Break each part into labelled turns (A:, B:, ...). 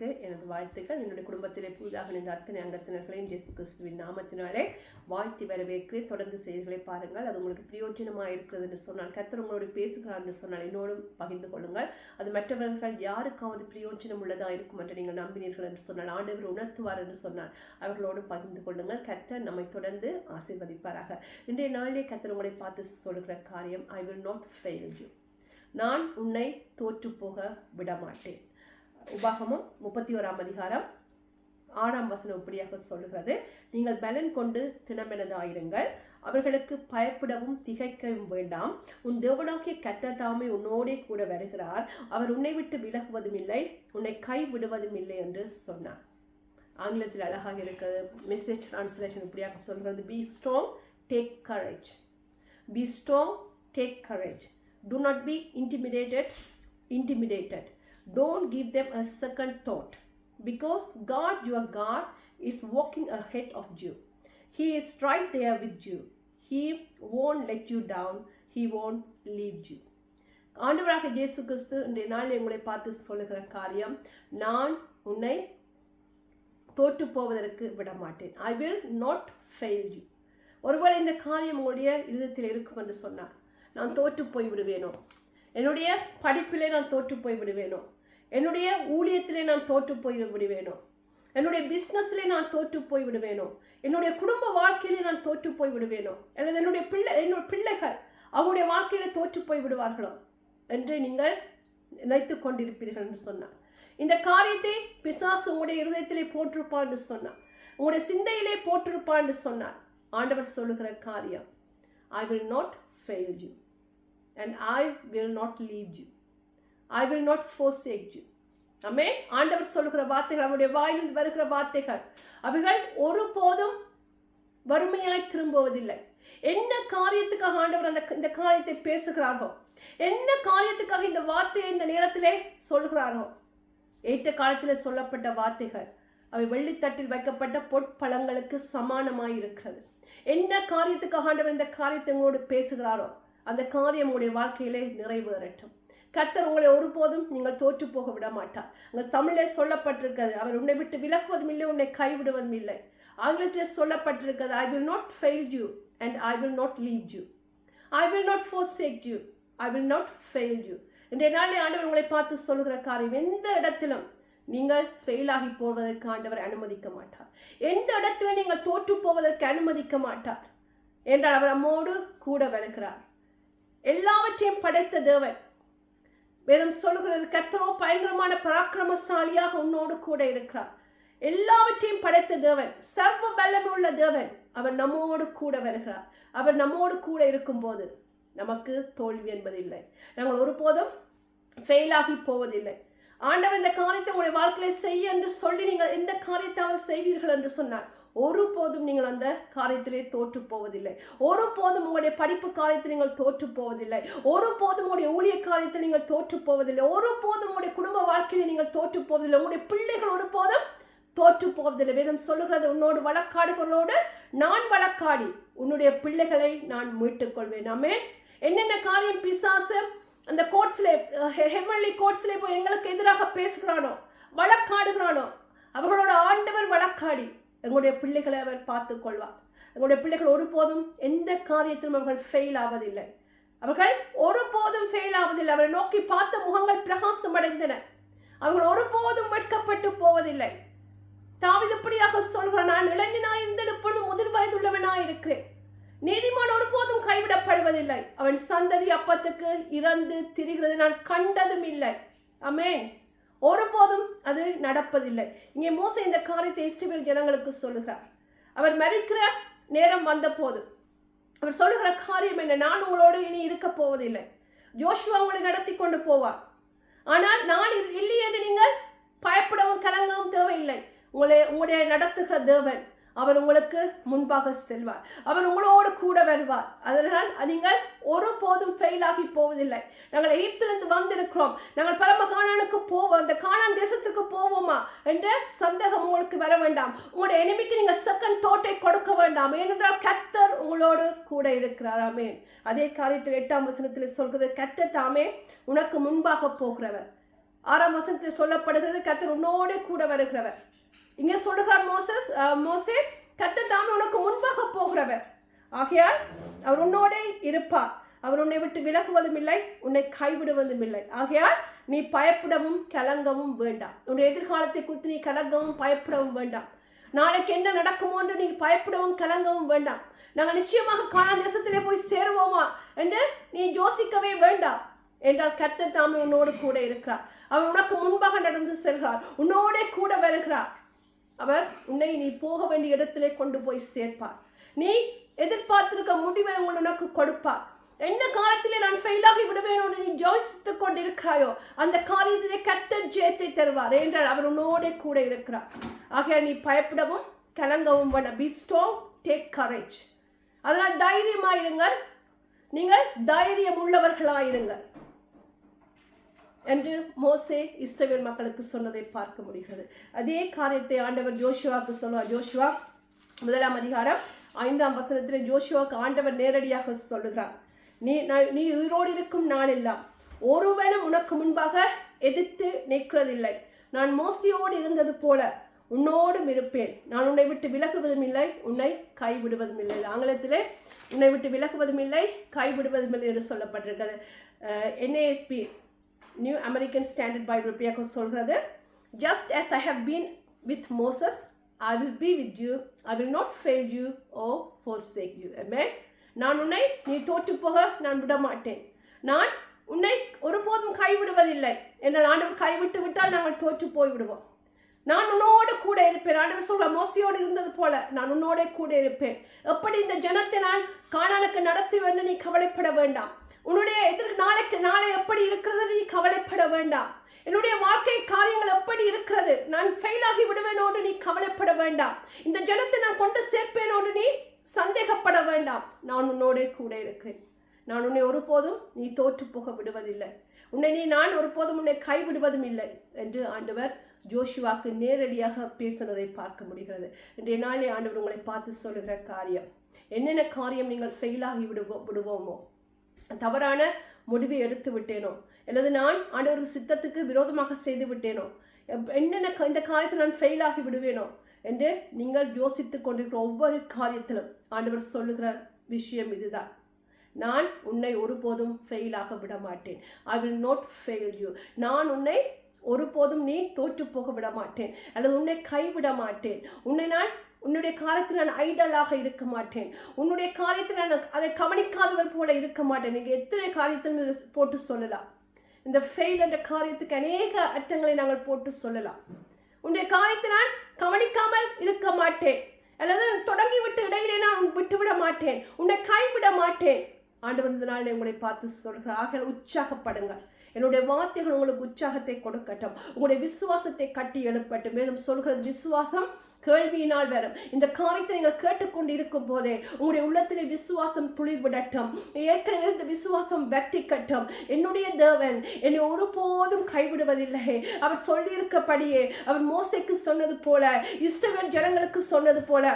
A: உங்களுக்கு எனது வாழ்த்துக்கள். என்னுடைய குடும்பத்திலே புதிதாக இணைந்த அத்தனை அங்கத்தினர்களையும் ஜெசு கிறிஸ்துவின் நாமத்தினாலே வாழ்த்தி வரவேற்கிறேன். தொடர்ந்து செய்திகளை பாருங்கள். அது உங்களுக்கு பிரயோஜனமாக இருக்கிறது என்று சொன்னால் கர்த்தர் உங்களோடு பேசுகிறார் என்று சொன்னால் என்னோடும் பகிர்ந்து கொள்ளுங்கள். அது மற்றவர்கள் யாருக்காவது பிரயோஜனம் உள்ளதாக இருக்கும் என்று நீங்கள் நம்பினீர்கள் என்று சொன்னால் ஆண்டவர் உணர்த்துவார் என்று சொன்னால் அவர்களோடு பகிர்ந்து கொள்ளுங்கள். கர்த்தர் நம்மை தொடர்ந்து ஆசீர்வதிப்பாராக. இன்றைய நாளிலே கர்த்தர் உங்களை பார்த்து சொல்கிற காரியம் I will not fail you நான் உன்னை தோற்று போக விடமாட்டேன். உபாகமம் முப்பத்தி ஓராம் அதிகாரம் ஆறாம் வசனம் இப்படியாக சொல்கிறது நீங்கள் பலன் கொண்டு தினமெனதாயிருங்கள். அவர்களுக்கு பயப்படவும் திகைக்கவும் வேண்டாம். உன் தேவனாகிய கர்த்தர் தாமே உன்னோடே கூட வருகிறார். அவர் உன்னை விட்டு விலகுவதும் இல்லை உன்னை கை விடுவதும் இல்லை என்று சொன்னார். ஆங்கிலத்தில் அழகாக இருக்கிறது. மெசேஜ் டிரான்ஸ்லேஷன் இப்படியாக சொல்கிறது. Be strong take courage be strong take courage do not be intimidated intimidated don't give them a second thought. Because god your god is walking ahead of you. He is right there with you. He won't let you down. He won't leave you. ஆண்டவராக இயேசு கிறிஸ்து இன்றைய நாள் எங்களை பார்த்து சொல்லுகிற காரியம் நான் உன்னை தோற்று போவதற்கு விட மாட்டேன் I will not fail you ஒருவேளை இந்த காரியம் உங்களுடைய இருதத்தில் இருக்கும் என்று சொன்னார் நான் தோற்று போய் விடுவேனோ என்னுடைய படிப்பிலே நான் தோற்று போய் விடுவேனோ என்னுடைய ஊழியத்திலே நான் தோற்று போய் விடுவேனோ? என்னுடைய பிஸ்னஸ்லே நான் தோற்று போய் விடுவேனோ? என்னுடைய குடும்ப வாழ்க்கையிலே நான் தோற்று போய் விடுவேனோ? அல்லது என்னுடைய பிள்ளை என்னுடைய பிள்ளைகள் அவருடைய வாழ்க்கையில தோற்று போய் விடுவார்களோ? என்று நீங்கள் நினைத்து கொண்டிருப்பீர்கள் என்று சொன்னார். இந்த காரியத்தை பிசாசு உங்களுடைய இருதயத்திலே போட்டிருப்பார் என்று சொன்னார். உங்களுடைய சிந்தையிலே போட்டிருப்பார் என்று சொன்னார். ஆண்டவர் சொல்லுகிற காரியம் I will not fail you and I will not leave you I will not forsake you அமே ஆண்டவர் சொல்லுகிற வார்த்தைகள் அவருடைய வாயிலிருந்து வருகிற வார்த்தைகள் அவைகள் ஒருபோதும் வறுமையாய் திரும்புவதில்லை. என்ன காரியத்துக்காக ஆண்டவர் அந்த இந்த காரியத்தை பேசுகிறாரோ என்ன காரியத்துக்காக இந்த வார்த்தையை இந்த நேரத்திலே சொல்கிறாரோ ஏற்ற காலத்தில் சொல்லப்பட்ட வார்த்தைகள் அவை வெள்ளித்தட்டில் வைக்கப்பட்ட பொற்பழங்களுக்கு சமானமாய் இருக்கிறது. என்ன காரியத்துக்காக ஆண்டவர் இந்த காரியத்தை உங்களோடு பேசுகிறாரோ அந்த காரியம் உங்களுடைய வாழ்க்கையிலே நிறைவேறட்டும். கத்தர் உங்களை ஒருபோதும் நீங்கள் தோற்று போக விட மாட்டார் அங்கே தமிழே சொல்லப்பட்டிருக்கிறது அவர் உன்னை விட்டு விலகுவதும் இல்லை உன்னை கைவிடுவதும் இல்லை. ஆங்கிலத்தில் சொல்லப்பட்டிருக்கிறது I will not fail you and I will not leave you I will not forsake you I will not fail you இன்றைய நாளில் ஆண்டவர் உங்களை பார்த்து சொல்கிற காரியம் எந்த இடத்திலும் நீங்கள் ஃபெயிலாகி போவதற்கு ஆண்டவர் அனுமதிக்க மாட்டார். எந்த இடத்துல நீங்கள் தோற்று போவதற்கு அனுமதிக்க மாட்டார். என்றால் அவர் நம்மோடு கூட வருகிறார் எல்லாவற்றையும் படைத்த தேவன் வேதம் சொல்லுகிறது கத்தரோ பயங்கரமான பராக்கிரமசாலியாக உன்னோடு கூட இருக்கிறார். எல்லாவற்றையும் படைத்த தேவன் சர்வ வல்லமுள்ள தேவன் அவர் நம்மோடு கூட வருகிறார். அவர் நம்மோடு கூட இருக்கும்போது நமக்கு தோல்வி என்பதில்லை. நாங்கள் ஒருபோதும் ஃபெயிலாகி போவதில்லை. ஆண்டவர் இந்த காரியத்தை உங்களுடைய வாழ்க்கையில செய்ய என்று சொல்லி நீங்கள் எந்த காரியத்தை அவர் செய்வீர்கள் என்று சொன்னார்? ஒருபோதும் நீங்கள் அந்த காரியத்திலே தோற்று போவதில்லை ஒருபோதும் உங்களுடைய படிப்பு காரியத்தில் நீங்கள் தோற்று போவதில்லை ஒருபோதும் உங்களுடைய ஊழிய காரியத்தில் நீங்கள் தோற்று போவதில்லை ஒருபோதும் உங்களுடைய குடும்ப வாழ்க்கையில் நீங்கள் தோற்று போவதில்லை உங்களுடைய பிள்ளைகள் ஒருபோதும் தோற்று போவதில்லை வேதம் சொல்லுகிறது உன்னோடு வழக்காடுகளோடு நான் வழக்காடி உன்னுடைய பிள்ளைகளை நான் மீட்டுக் கொள்வேன் ஆமே என்னென்ன காரியம்? பிசாசு அந்த கோட்ஸ்லே ஹெவன்லி கோட்ஸ்லே போய் எங்களுக்கு எதிராக பேசுகிறானோ வழக்காடுகிறானோ அவர்களோட ஆண்டவர் வழக்காடி எங்களுடைய பிள்ளைகளை அவர் பார்த்து கொள்வார் எங்களுடைய பிள்ளைகள் ஒருபோதும் எந்த காரியத்திலும் அவர்கள் ஃபெயில் ஆவதில்லை. அவர்கள் ஒருபோதும் ஃபெயில் ஆவதில்லை. அவரை நோக்கி பார்த்த முகங்கள் பிரகாசம் அடைந்தன. அவர்கள் ஒருபோதும் வெட்கப்பட்டு போவதில்லை. தாவித இப்படியாக சொல்கிறான் நான் இளைஞனாய் இருந்தேன் இப்பொழுது முதிர் வயதுள்ளவனாய் இருக்கிறேன். நீதிமான் ஒருபோதும் கைவிடப்படுவதில்லை. அவன் சந்ததி அப்பத்துக்கு இறந்து திரிகிறது நான் கண்டதும் இல்லை. அமேன் ஒருபோதும் அது நடப்பதில்லை. இங்கே மோச இந்த காரியத்தை இஸ்ரவேல் ஜனங்களுக்கு சொல்லுகிறார். அவர் மறிக்கிற நேரம் வந்த போது அவர் சொல்லுகிற காரியம் என்ன? நான் உங்களோடு இனி இருக்க போவதில்லை. ஜோஷுவா உங்களை நடத்தி கொண்டு போவார். ஆனால் நான் இல்லை என்று நீங்கள் பயப்படவும் கலங்கவும் தேவையில்லை. உங்களை உங்களுடைய நடத்துகிற தேவன் அவர் உங்களுக்கு முன்பாக செல்வார். அவர் உங்களோடு கூட வருவார். அதனால் நீங்கள் ஒருபோதும் ஃபெயில் ஆகி போவதில்லை. நாங்கள் எகிப்திலிருந்து வந்திருக்கிறோம். நாங்கள் பரம காணானுக்கு போவோம். அந்த காணான் தேசத்துக்கு போவோமா என்ற சந்தேகம் உங்களுக்கு வர வேண்டாம். உங்களுடைய எனிமிக்கு நீங்கள் செகண்ட் தோட்டை கொடுக்க வேண்டாம். ஏனென்றால் கத்தர் உங்களோடு கூட இருக்கிறார். ஆமேன். அதே காரியத்தில் எட்டாம் வசனத்தில் சொல்கிறது கத்தர் தாமே உனக்கு முன்பாக போகிறவர். ஆறாம் வசனத்தில் சொல்லப்படுகிறது கத்தர் உன்னோடு கூட வருகிறவர். இங்கே சொல்லுகிறார் மோசஸ் மோசே கத்தர் தான் உனக்கு முன்பாக போகிறவர். ஆகையால் அவர் உன்னோடே இருப்பார். அவர் உன்னை விட்டு விலகுவதும் இல்லை உன்னை கைவிடுவதும் இல்லை. ஆகையால் நீ பயப்படவும் கலங்கவும் வேண்டாம். உன்னுடைய எதிர்காலத்தை குறித்து நீ கலங்கவும் பயப்படவும் வேண்டாம். நாளைக்கு என்ன நடக்குமோ என்று நீ பயப்படவும் கலங்கவும் வேண்டாம். நாங்கள் நிச்சயமாக காணான் தேசத்திலே போய் சேருவோமா என்று நீ யோசிக்கவே வேண்டாம். என்றால் கர்த்தர் தாமே உன்னோடு கூட இருக்கிறார். அவர் உனக்கு முன்பாக நடந்து செல்கிறார். உன்னோடே கூட வருகிறார். அவர் உன்னை நீ போக வேண்டிய இடத்திலே கொண்டு போய் சேர்ப்பார். நீ எதிர்பார்த்திருக்க முடிவை உனக்கு கொடுப்பார். என்ன காலத்திலே நான் ஃபெயிலாகி விடுவேன் நீ யோசித்துக் கொண்டிருக்கிறாயோ அந்த காரியத்திலே கத்தர் ஜெயத்தை தருவார் என்றால் அவர் உன்னோட கூட இருக்கிறார். ஆகையா நீ பயப்படவும் கலங்கவும் வேண்டாம். பி ஸ்ட்ராங் டேக் கரேஜ் அதனால் தைரியமாயிருங்கள். நீங்கள் தைரியம் உள்ளவர்களாயிருங்கள். என்று மோசே இஸ்ரவேல் மக்களுக்கு சொன்னதை பார்க்க முடிகிறது. அதே காரியத்தை ஆண்டவர் ஜோஷுவாவுக்கு சொல்லுவார் ஜோஷுவா முதலாம் அதிகாரம் ஐந்தாம் வசனத்தில் ஜோஷுவாவுக்கு ஆண்டவர் நேரடியாக சொல்லுகிறார். நீ நான் நீ உயிரோடு இருக்கும் நாளெல்லாம் ஒருவனும் உனக்கு முன்பாக எதிர்த்து நிற்கிறதில்லை. நான் மோசியோடு இருந்தது போல உன்னோடும் இருப்பேன். நான் உன்னை விட்டு விலகுவதும் இல்லை உன்னை கைவிடுவதும் இல்லை. ஆங்கிலத்திலே உன்னை விட்டு விலகுவதும் இல்லை கைவிடுவதும் இல்லை என்று சொல்லப்பட்டிருக்கிறது. NASB new American standard Bible பிரியாக சொல்கிறது just as I have been with Moses I will be with you I will not fail you or forsake you எமே நான் உன்னை நீ தோற்று போக நான் விட மாட்டேன் நான் உன்னை ஒருபோதும் கைவிடுவதில்லை. என்னால் ஆண்டவர் கைவிட்டு விட்டால் நாங்கள் தோற்று போய் விடுவோம் நான் உன்னோடு கூட இருப்பேன். ஆண்டவர் சொல்ற மோசையோடு இருந்தது போல நான் உன்னோட கூட இருப்பேன். எப்படி இந்த ஜனத்தை நான் காணானுக்கு நடத்துவேன்னு நீ கவலைப்பட வேண்டாம். உன்னுடைய எதிர்க்கு நாளைக்கு நாளை எப்படி இருக்கிறது நீ கவலைப்பட வேண்டாம். என்னுடைய வாழ்க்கை காரியங்கள் எப்படி இருக்கிறது? நான் ஃபெயில் ஆகி விடுவேனோடு நீ கவலைப்பட வேண்டாம். இந்த ஜனத்தை நான் கொண்டு சேர்ப்பேனோடு நீ சந்தேகப்பட வேண்டாம். நான் உன்னோட கூட இருக்கிறேன். நான் உன்னை ஒருபோதும் நீ தோற்று போக விடுவதில்லை. உன்னை நீ நான் ஒருபோதும் உன்னை கைவிடுவதும் இல்லை என்று ஆண்டவர் ஜோஷுவாக்கு நேரடியாக பேசினதை பார்க்க முடிகிறது. இன்றைய நாளே ஆண்டவர் உங்களை பார்த்து சொல்லுகிற காரியம் என்னென்ன காரியம் நீங்கள் ஃபெயிலாகி விடுவோ விடுவோமோ? தவறான முடிவை எடுத்து விட்டேனோ? அல்லது நான் ஆண்டவர் சித்தத்துக்கு விரோதமாக செய்து விட்டேனோ? என்னென்ன க- இந்த காரியத்தில் நான் ஃபெயில் ஆகி விடுவேனோ? என்று நீங்கள் யோசித்துக் கொண்டிருக்கிற ஒவ்வொரு காரியத்திலும் ஆண்டவர் சொல்லுகிற விஷயம் இதுதான். நான் உன்னை ஒருபோதும் ஃபெயில் ஆக விட மாட்டேன். I will not fail you நான் உன்னை ஒருபோதும் நீ தோற்று போக விட மாட்டேன். அல்லது உன்னை கைவிட மாட்டேன். உன்னை நான் உன்னுடைய காரியத்தில் நான் ஐடலாக இருக்க மாட்டேன். உன்னுடைய காரியத்தில் நான் அதை கவனிக்காதவர் போல இருக்க மாட்டேன். நீங்கள் எத்தனை காரியத்தில் இதை போட்டு சொல்லலாம்? இந்த ஃபெயில் என்ற காரியத்துக்கு அநேக அர்த்தங்களை நாங்கள் போட்டு சொல்லலாம். உன்னுடைய காரியத்தை நான் கவனிக்காமல் இருக்க மாட்டேன். அல்லது தொடங்கி விட்டு இடையிலே நான் விட்டுவிட மாட்டேன். உன்னை கைவிட மாட்டேன். ஆண்டவர் இந்த நாளில் உங்களை பார்த்து சொல்கிறார். உற்சாகப்படுங்கள். என்னுடைய வார்த்தைகள் உங்களுக்கு உற்சாகத்தை கொடுக்கட்டும். உங்களுடைய விசுவாசத்தை கட்டி எழுப்பட்டும். மேலும் சொல்கிறது விசுவாசம் கேள்வியினால் வரும். இந்த காரியத்தை நீங்கள் கேட்டுக்கொண்டு இருக்கும் போதே உங்களுடைய உள்ளத்திலே விசுவாசம் துளிர்விடட்டும். ஏற்கனவே இருந்த விசுவாசம் வெற்றிக்கட்டும் என்னுடைய தேவன் என்னை ஒருபோதும் கைவிடுவதில்லை அவர் சொல்லியிருக்கிறபடியே அவர் மோசைக்கு சொன்னது போல இஸ்டவன் ஜனங்களுக்கு சொன்னது போல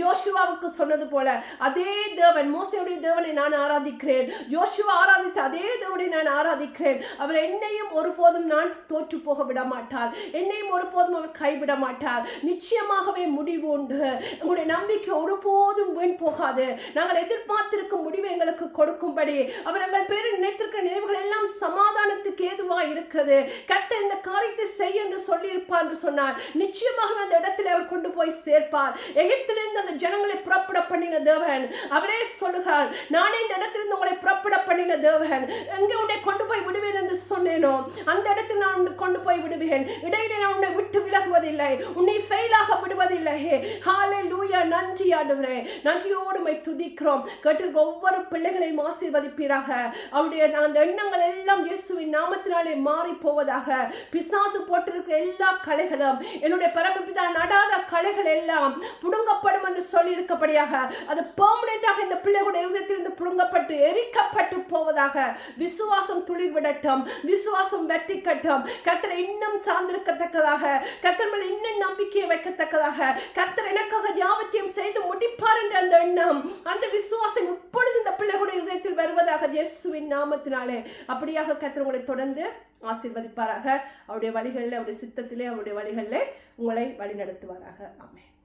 A: யோசுவாவுக்கு சொன்னது போல அதே தேவன் மோசையுடைய தேவனை நான் ஆராதிக்கிறேன். யோசுவா ஆராதித்த அதே தேவனை நான் ஆராதிக்கிறேன். அவர் என்னையும் ஒருபோதும் நான் தோற்று போக விட மாட்டார் என்னையும் ஒருபோதும் அவர் கைவிட மாட்டார் நிச்சயமாகவே முடிவு உண்டு. உங்களுடைய நம்பிக்கை ஒருபோதும் வீண் போகாது. நாங்கள் எதிர்பார்த்திருக்கும் முடிவை எங்களுக்கு கொடுக்கும்படி. அவர் எங்கள் பேர் நினைத்திருக்கிற நினைவுகள் எல்லாம் சமாதானத்துக்கு ஏதுவா இருக்கிறது. கத்த இந்த காரியத்தை செய் என்று சொல்லியிருப்பார் என்று சொன்னார். நிச்சயமாக அந்த இடத்துல அவர் கொண்டு போய் சேர்ப்பார். எகிப்திலிருந்து இடத்திலிருந்து அந்த ஜனங்களை புறப்பட பண்ணின தேவன். அவரே சொல்லுகிறார் நானே இந்த இடத்திலிருந்து உங்களை புறப்பட பண்ணின தேவன். எங்கே உன்னை கொண்டு போய் விடுவேன் என்று சொன்னேனோ அந்த இடத்தில் நான் உன்னை கொண்டு போய் விடுவேன். இடையிலே நான் உன்னை விட்டு விலகுவதில்லை. உன்னை ஃபெயிலாக விடுவதில்லை. ஹாலே லூயா நன்றி ஆடுவரே நன்றியோடு மை துதிக்கிறோம். கேட்டிருக்க ஒவ்வொரு பிள்ளைகளையும் ஆசீர்வதிப்பீராக. அவருடைய அந்த எண்ணங்கள் எல்லாம் இயேசுவின் நாமத்தினாலே மாறி போவதாக பிசாசு போட்டிருக்கிற எல்லா கலைகளும் என்னுடைய பரமபிதா நடாத கலைகள் எல்லாம் புடுங்கப்படும் என்று சொல்லி இருக்கப்படியாக அது பெர்மனண்டாக இந்த பிள்ளைகளுடைய இருதயத்திலிருந்து புடுங்கப்பட்டு எரிக்கப்பட்டு போவதாக விசுவாசம் துளிர் விடட்டும் விசுவாசம் கட்டும் கத்தரை இன்னும் சார்ந்திருக்கத்தக்கதாக கத்தர் மேல் இன்னும் நம்பிக்கையை வைக்கத்தக்கதாக கத்தர் எனக்காக யாவற்றையும் செய்து முடிப்பார் என்ற அந்த எண்ணம் அந்த விசுவாசம் இப்பொழுது இந்த பிள்ளைகளுடைய இதயத்தில் வருவதாக இயேசுவின் நாமத்தினாலே. அப்படியாக கத்தர் உங்களை தொடர்ந்து ஆசீர்வதிப்பாராக. அவருடைய வழிகளில் அவருடைய சித்தத்திலே அவருடைய வழிகளில் உங்களை வழிநடத்துவாராக. ஆமென்.